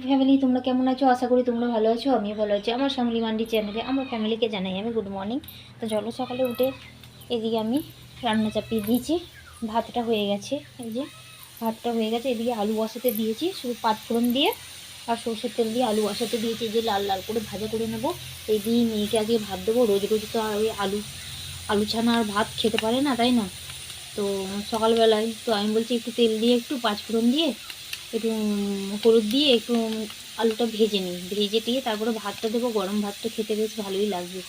Family তোমরা কেমন আছো? আশা করি তোমরা ভালো আছো, আমিও ভালো আছি। আমার ফ্যামিলি মান্ডি চ্যানেলে আমার ফ্যামিলিকে জানাই আমি গুড মর্নিং তো চলো সকালে উঠে এদিকে আমি রান্না চাপিয়ে দিয়েছি। ভাতটা হয়ে গেছে, এই যে ভাতটা হয়ে গেছে। এদিকে আলু বসাতে দিয়েছি, শুধু পাঁচফোড়ন দিয়ে আর সর্ষের তেল দিয়ে আলু বসাতে দিয়েছি। যে লাল লাল করে ভাজা করে নেব। এই দিয়ে মেয়েকে আগে ভাত দেবো। রোজ রোজ তো আর ওই আলু আলু ছানা আর ভাত খেতে পারে না, তাই না? তো সকালবেলায় তো আমি বলছি একটু তেল দিয়ে, একটু পাঁচফোড়ন দিয়ে একটু হলুদ দিয়ে একটু আলুটা ভেজে নিই। ভেজে দিয়ে তারপরে ভাতটা দেবো, গরম ভাতটা খেতে বেশ ভালোই লাগবে।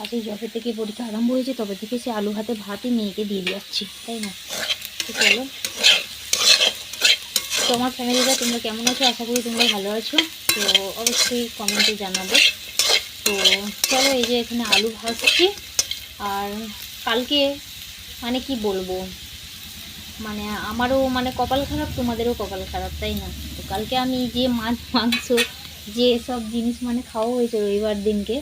আর সেই যবে থেকে পরীক্ষা আরম্ভ হয়েছে, তবে থেকে সে আলু ভাতে ভাতই মেয়েকে দিয়ে যাচ্ছি, তাই না? তো চলো। তো আমার ফ্যামিলিরা তোমরা কেমন আছো? আশা করি তোমরা ভালো আছো। তো অবশ্যই কমেন্টে জানাব। তো চলো এই যে এখানে আলু ভাজছি, আর কালকে মানে কি বলব? মানে আমারও মানে কপাল খারাপ, তোমাদেরও কপাল খারাপ, তাই না? তো কালকে আমি যে মাছ, মাংস, যে সব জিনিস মানে খাওয়া হয়েছে রবিবার দিনকে,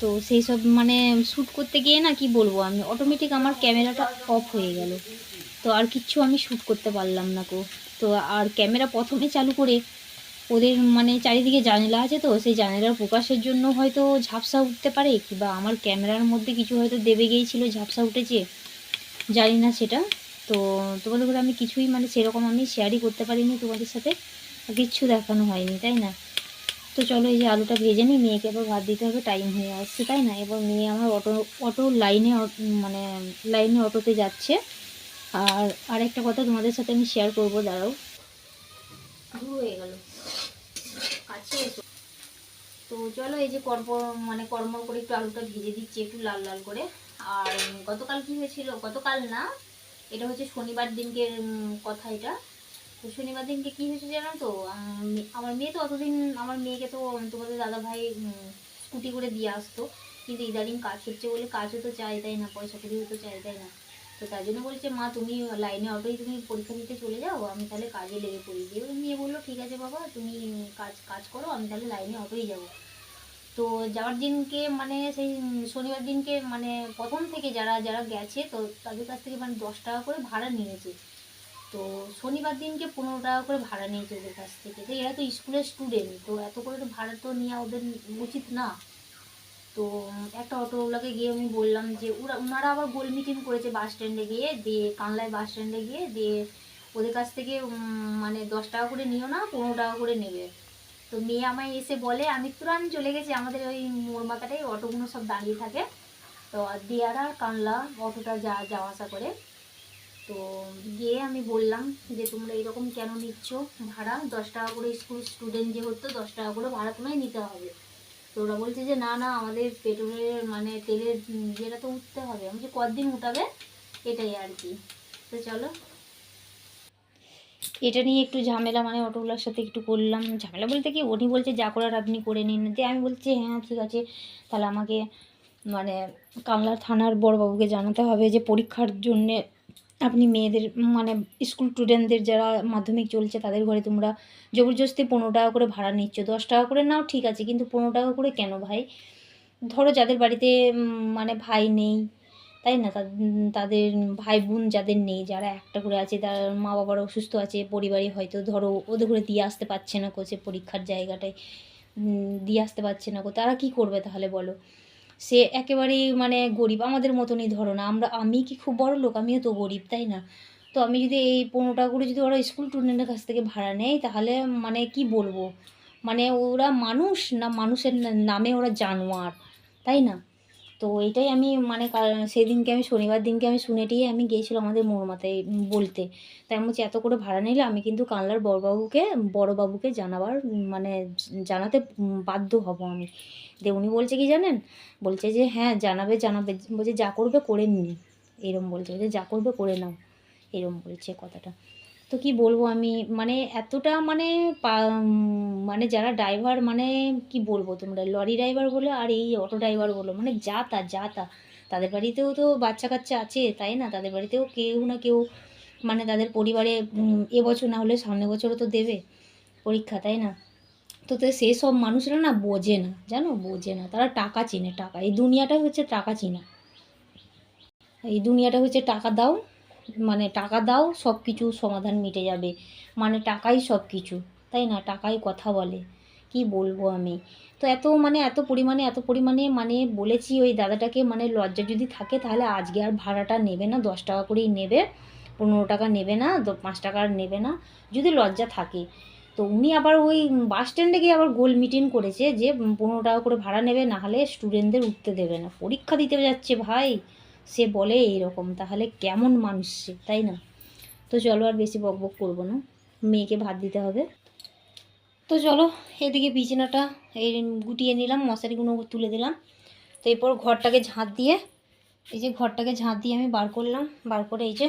তো সেই সব মানে শ্যুট করতে গিয়ে না কি বলব, আমি অটোমেটিক আমার ক্যামেরাটা অফ হয়ে গেল। তো আর কিচ্ছু আমি শ্যুট করতে পারলাম না কো তো আর ক্যামেরা প্রথমে চালু করে ওদের মানে চারিদিকে জানলা আছে তো, সেই জানালার প্রকাশের জন্য হয়তো ঝাপসা উঠতে পারে, কিংবা আমার ক্যামেরার মধ্যে কিছু হয়তো দেবে গিয়েছিল, ঝাপসা উঠেছে, জানি না সেটা। তো তোমাদের করে আমি কিছুই মানে সেরকম আমি শেয়ারই করতে পারিনি তোমাদের সাথে। কিচ্ছু দেখানো হয়নি, তাই না? তো চলো এই যে আলুটা ভেজে নিই, মেয়েকে এবার ভাত দিতে হবে টাইম হয়ে আসছে, তাই না? এবার মেয়ে আমার অটো অটো লাইনে মানে লাইনে অটোতে যাচ্ছে। আর আরেকটা কথা তোমাদের সাথে আমি শেয়ার করব, দাঁড়াও। হয়ে গেল। তো চলো এই যে কর্ম মানে কর্ম করে একটু আলুটা ভেজে দিচ্ছি, একটু লাল লাল করে। আর গতকাল কি হয়েছিল? গতকাল না এটা হচ্ছে শনিবার দিনকের কথা এটা। তো শনিবার দিনকে কি হয়েছে জানো তো? আমার মেয়ে তো অতদিন, আমার মেয়েকে তো তোমাদের দাদা ভাই স্কুটি করে দিয়ে আসতো। কিন্তু ইদানিং কাজ হচ্ছে বলে কাজও তো চাই তাই না, পয়সা করিও তো চাই তাই না। তো তার জন্য বলছে, মা, তুমি লাইনে অটোই তুমি পরীক্ষা দিতে চলে যাও, আমি তাহলে কাজে লেগে পড়ি। দিয়ে মেয়ে বলল, ঠিক আছে বাবা, তুমি কাজ কাজ করো, আমি তাহলে লাইনে অটোই যাব। তো যাওয়ার দিনকে মানে সেই শনিবার দিনকে মানে প্রথম থেকে যারা যারা গেছে, তো তাদের কাছ থেকে মানে দশ টাকা করে ভাড়া নিয়েছে। তো শনিবার দিনকে পনেরো টাকা করে ভাড়া নিয়েছে ওদের কাছ থেকে। তো এরা তো স্কুলের স্টুডেন্ট তো এত করে তো ভাড়া তো নেওয়া ওদের উচিত না। তো একটা অটোওয়ালাকে গিয়ে আমি বললাম যে, ওরা, ওনারা আবার গোল মিটিং করেছে বাস স্ট্যান্ডে গিয়ে, দিয়ে কানলায় বাস স্ট্যান্ডে গিয়ে, দিয়ে ওদের কাছ থেকে মানে দশ টাকা করে নিও না, পনেরো টাকা করে নেবে। তো মেয়ে আমায় এসে বলে, আমি তুরান চলে গেছি। আমাদের ওই মোড় মাথাটাই অটোগুলো সব দাঁড়িয়ে থাকে। তো দিয়ারা আর কানলা অটোটা যা, যাওয়া আসা করে। তো গিয়ে আমি বললাম যে, তোমরা এরকম কেন নিচ্ছ ভাড়া? দশ টাকা করে স্কুল স্টুডেন্ট যে হতো, দশ টাকা করে ভাড়া তোমায় নিতে হবে। তো ওরা বলছে যে, না না, আমাদের পেট্রোলের মানে তেলের যেটা তো উঠতে হবে। আমি যে কদিন উঠাবে? এটাই আর কি। তো চলো এটা নিয়ে একটু ঝামেলা মানে অটোগুলোর সাথে একটু করলাম। ঝামেলা বলতে কি, উনি বলছে, যা করার আপনি করে নিন। দিয়ে আমি বলছি হ্যাঁ ঠিক আছে। তাহলে আমাকে মানে কামলা থানার বড়বাবুকে জানাতে হবে যে, পরীক্ষার জন্যে আপনি মেয়েদের মানে স্কুল স্টুডেন্টদের যারা মাধ্যমিক চলছে, তাদের ঘরে তোমরা জবরদস্তি পনেরো টাকা করে ভাড়া নিচ্ছ। দশ টাকা করে নাও, ঠিক আছে, কিন্তু পনেরো টাকা করে কেন ভাই? ধরো যাদের বাড়িতে মানে ভাই নেই তাই না? তাদের ভাই বোন যাদের নেই, যারা একটা করে আছে, তার মা বাবার অসুস্থ আছে পরিবারে হয়তো ধরো ওদের করে দিয়ে আসতে পারছে না কোচে পরীক্ষার জায়গাটায়। দিয়ে আসতে পারছে না কো। তারা কি করবে তাহলে বলো? সে একেবারেই মানে গরিব। আমাদের মতনই ধরো না। আমরা, আমি কি খুব বড় লোক? আমিও তো গরিব, তাই না? তো আমি যদি এই পনেরো টাকা করে যদি ওরা স্কুল স্টুডেন্টের কাছ থেকে ভাড়া নেয়, তাহলে মানে কি বলব? মানে ওরা মানুষ না মানুষের নামে ওরা জানোয়ার, তাই না? তো এটাই আমি মানে সেদিনকে আমি শনিবার দিনকে আমি শুনে টিয়ে আমি গিয়েছিলাম আমাদের মোড়মাথায় উম, বলতে। তাই আমি বলছি এত করে ভাড়া নিলে আমি কিন্তু কানলার বড়বাবুকে বড়বাবুকে জানাবার মানে জানাতে বাধ্য হব আমি। দিয়ে উনি বলছে কি জানেন? বলছে যে হ্যাঁ জানাবে জানাবে। বলছে যা করবে করে নিন এরম বলছে বলছে যা করবে করে নাও। এরম বলছে কথাটা। তো কি বলব আমি? মানে এতটা মানে মানে যারা ড্রাইভার মানে কি বলব তোমরা? লরি ড্রাইভার বলো আর এই অটো ড্রাইভার বলো মানে যা তা যা তা। তাদের বাড়িতেও তো বাচ্চা কাচ্চা আছে, তাই না? তাদের বাড়িতেও কেউ না কেউ মানে তাদের পরিবারে এবছর না হলে সামনে বছরও তো দেবে পরীক্ষা, তাই না? তো তো সেসব মানুষরা না বোঝে না, জানো? বোঝে না। তারা টাকা চিনে, টাকা। এই দুনিয়াটাই হচ্ছে টাকা চিনা। এই দুনিয়াটা হচ্ছে টাকা দাও মানে টাকা দাও সব কিছু সমাধান মিটে যাবে। মানে টাকাই সব কিছু তাই না? টাকাই কথা বলে। কি বলব আমি? তো এত মানে এত পরিমাণে এত পরিমাণে মানে বলেছি ওই দাদাটাকে মানে লজ্জা যদি থাকে তাহলে আজকে আর ভাড়াটা নেবে না, দশ টাকা করেই নেবে। পনেরো টাকা নেবে না পাঁচ টাকা আর নেবে না, যদি লজ্জা থাকে। তো উনি আবার ওই বাস স্ট্যান্ডে গিয়ে আবার গোল মিটিং করেছে যে পনেরো টাকা করে ভাড়া নেবে, না হলে স্টুডেন্টদের উঠতে দেবে না। পরীক্ষা দিতে যাচ্ছে ভাই। সে বলে এইরকম, তাহলে কেমন মানুষ সে, তাই না? তো চলো আর বেশি বক বক করব না, মেয়েকে ভাত দিতে হবে। তো চলো, এদিকে বিছানাটা এই গুটিয়ে নিলাম, মশারিগুলো তুলে দিলাম। তো এরপর ঘরটাকে ঝাঁট দিয়ে, এই যে ঘরটাকে ঝাঁট দিয়ে আমি বার করলাম, বার করে এই যে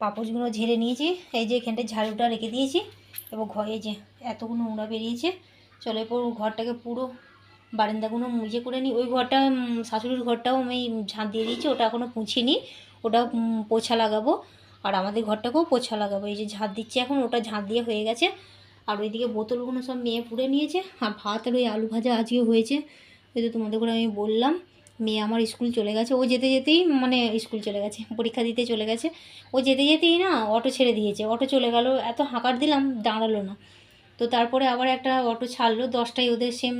পাপোশগুলো ঝেড়ে নিয়েছি, এই যে এখানটা ঝাড়ুটা রেখে দিয়েছি। এবং ঘরে যে এতগুলো নোংরা বেরিয়েছে, চলো এরপর ঘরটাকে পুরো বারান্দাগুলো মুজে করে নিই ওই ঘরটা শাশুড়ির ঘরটাও আমি ঝাঁট দিয়ে দিয়েছি, ওটা এখনও পুছিনি, ওটা পোছা লাগাবো, আর আমাদের ঘরটাকেও পোছা লাগাবো, এই যে ঝাঁট দিচ্ছে এখন, ওটা ঝাঁট দিয়ে হয়ে গেছে, আর ওইদিকে বোতলগুলো সব মেয়ে পুড়ে নিয়েছে, আর ভাত আর ওই আলু ভাজা আজকে হয়েছে, ওই তো তোমাদের করে আমি বললাম, মেয়ে আমার স্কুল চলে গেছে, ও যেতে যেতেই মানে স্কুল চলে গেছে, পরীক্ষা দিতে চলে গেছে, ও যেতে যেতেই না, অটো ছেড়ে দিয়েছে, অটো চলে গেল, এত হাঁকার দিলাম, দাঁড়াল না তো তারপরে আবার একটা অটো ছাড়লো, দশটায় ওদের সেম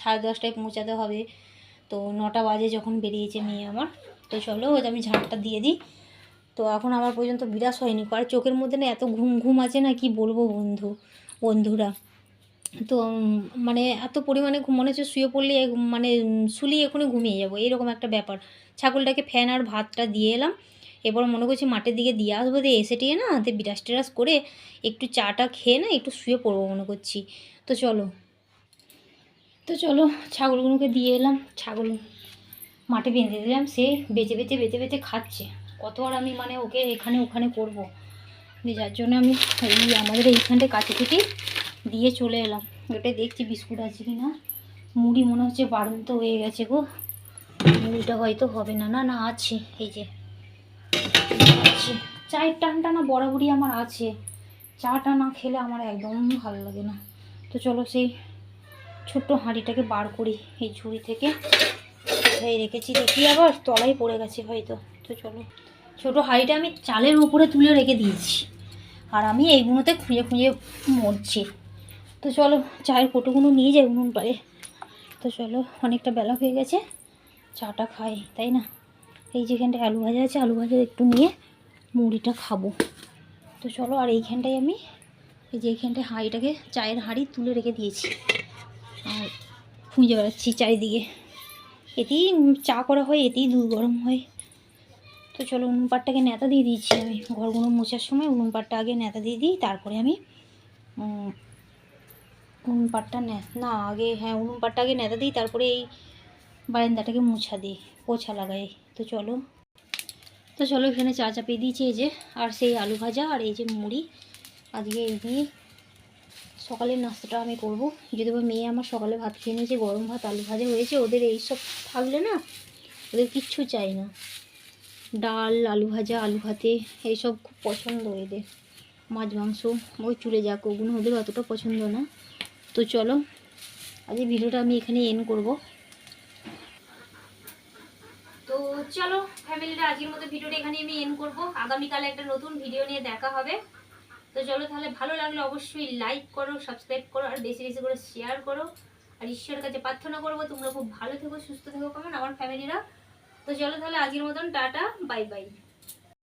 সাড়ে দশটায় পৌঁছাতে হবে। তো নটা বাজে যখন বেরিয়েছে মেয়ে আমার, তো চলো আমি ঝাঁটটা দিয়ে দিই। তো এখন আমার পর্যন্ত বিরাস হয়নি আর চোখের মধ্যে না এত ঘুম ঘুম আছে না, কি বলব বন্ধু, বন্ধুরা। তো মানে এত পরিমাণে মনে হচ্ছে শুয়ে পড়লে মানে শুলি এখনই ঘুমিয়ে যাব, এরকম একটা ব্যাপার। ছাগলটাকে ফ্যান আর ভাতটা দিয়ে এলাম। এবার মনে করছি মাঠের দিকে দিয়ে আসব দিয়ে এসে টিয়ে না হাতে বিরাস টিরাস করে একটু চাটা খেয়ে না একটু শুয়ে পড়ব মনে করছি। তো চলো। তো চলো, ছাগলগুলোকে দিয়ে এলাম। ছাগল মাঠে বেঁধে দিলাম। সে বেঁচে বেঁচে বেঁচে বেঁচে খাচ্ছে। কত আর আমি মানে ওকে এখানে ওখানে করব? দিয়ে যার জন্য আমি এই আমাদের এইখানটায় কাছে থেকে দিয়ে চলে এলাম। ওটাই দেখছি বিস্কুট আছে কি না মুড়ি মনে হচ্ছে বাড়ন্ত হয়ে গেছে গো। মুড়িটা হয়তো হবে না। না না, আছে। এই যে। চায়ের টানটা না বরাবরই আমার আছে। চাটা না খেলে আমার একদম ভালো লাগে না। তো চলো সেই ছোট্ট হাঁড়িটাকে বার করি এই ঝুড়ি থেকে। কোথায় রেখেছি দেখি আবার, তলায় পড়ে গেছে হয়তো। তো চলো, ছোটো হাঁড়িটা আমি চালের উপরে তুলে রেখে দিয়েছি। আর আমি এইগুলোতে খুঁজে খুঁজে মরছি। তো চলো, চায়ের কোটোগুলো নিয়ে যাই উনুন পারে তো চলো, অনেকটা বেলা হয়ে গেছে, চাটা খাই, তাই না? এই যেখানটা আলু ভাজা আছে, আলু ভাজা একটু নিয়ে মুড়িটা খাব। তো চলো, আর এইখানটায় আমি এই যে এইখানটায় হাঁড়িটাকে, চায়ের হাঁড়ি তুলে রেখে দিয়েছি। আর খুঁজে বেড়াচ্ছি চারিদিকে। এতেই চা করা হয়, এতেই দুধ গরম হয়। তো চলো, উনুন পাটটাকে নেতা দিয়ে দিয়েছি আমি। ঘরগুলো মোছার সময় উনুন পাটটা আগে নেতা দিয়ে দিই, তারপরে আমি উনুন পাটটা নে না, আগে হ্যাঁ উনুন পাটটা আগে নেতা দিই, তারপরে এই বারান্দাটাকে মোছা দিই, পোছা লাগাই। তো চলো তো চলো এখানে চা চাপিয়ে দিয়েছি, এই যে, আর সেই আলু ভাজা আর এই যে মুড়ি। আজকে এই দিয়ে সকালের নাস্তাটা আমি করব। যদি বা মেয়ে আমার সকালে ভাত খেয়ে নিয়েছে, গরম ভাত, আলু ভাজা হয়েছে, ওদের এই সব থাকলে না ওদের কিচ্ছু চাই না। ডাল, আলু ভাজা, আলু ভাতে এইসব খুব পছন্দ এদের মাছ, মাংস, ওই চুলে যাক, ওগুলো ওদের অতটা পছন্দ না। তো চলো, আজকে ভিডিওটা আমি এখানে এন্ড করব। তো চলো ফ্যামিলিরা, আজকের মতো ভিডিওটা এখানে আমি এন করব। আগামীকালে একটা নতুন ভিডিও নিয়ে দেখা হবে। তো চলো তাহলে ভালো লাগলে অবশ্যই লাইক করো সাবস্ক্রাইব করো, আর বেশি বেশি করে শেয়ার করো। আর ঈশ্বরের কাছে প্রার্থনা করব, তোমরা খুব ভালো থেকো, সুস্থ থেকো, কেমন? আমার ফ্যামিলিরা। তো চলো তাহলে আজকের মতন, টাটা বাই বাই